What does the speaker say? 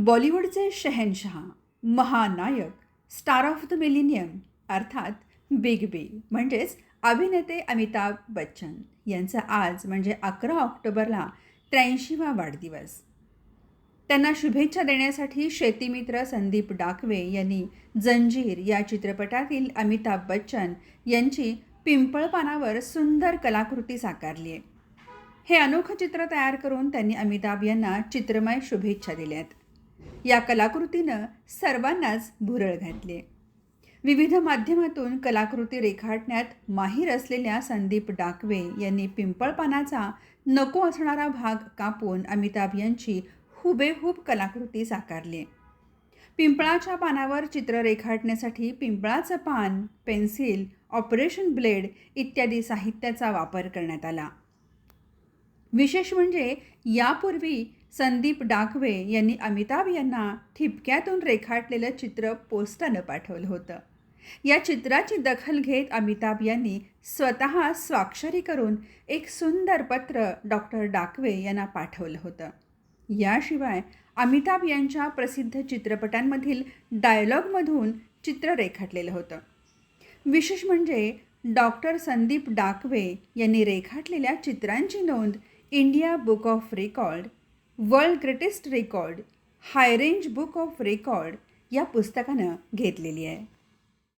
बॉलिवूडचे शहनशहा महानायक स्टार ऑफ द मिलिनियम अर्थात बिग बी म्हणजेच अभिनेते अमिताभ बच्चन. यांचा आज म्हणजे अकरा ऑक्टोबरला त्र्याऐंशीवा वाढदिवस. त्यांना शुभेच्छा देण्यासाठी शेतीमित्र संदीप डाकवे यांनी जंजीर या चित्रपटातील अमिताभ बच्चन यांची पिंपळपानावर सुंदर कलाकृती साकारली आहे. हे अनोखं चित्र तयार करून त्यांनी अमिताभ यांना चित्रमय शुभेच्छा दिल्यात. या कलाकृतीनं सर्वांनाच भुरळ घातली. विविध माध्यमातून कलाकृती रेखाटण्यात माहीर असलेल्या संदीप डाकवे यांनी पिंपळपानाचा नको असणारा भाग कापून अमिताभ यांची हुबेहूब कलाकृती साकारली. पिंपळाच्या पानावर चित्र रेखाटण्यासाठी पिंपळाचं पान पेन्सिल ऑपरेशन ब्लेड इत्यादी साहित्याचा वापर करण्यात आला. विशेष म्हणजे यापूर्वी संदीप डाकवे यांनी अमिताभ यांना ठिपक्यातून रेखाटलेलं चित्र पोस्टानं पाठवलं होतं. या चित्राची दखल घेत अमिताभ यांनी स्वतः स्वाक्षरी करून एक सुंदर पत्र डॉक्टर डाकवे यांना पाठवलं होतं. याशिवाय अमिताभ यांच्या प्रसिद्ध चित्रपटांमधील डायलॉगमधून चित्र रेखाटलेलं होतं. विशेष म्हणजे डॉक्टर संदीप डाकवे यांनी रेखाटलेल्या चित्रांची नोंद India book of record world greatest record high range book of record या पुस्तकानं घेतलेली आहे.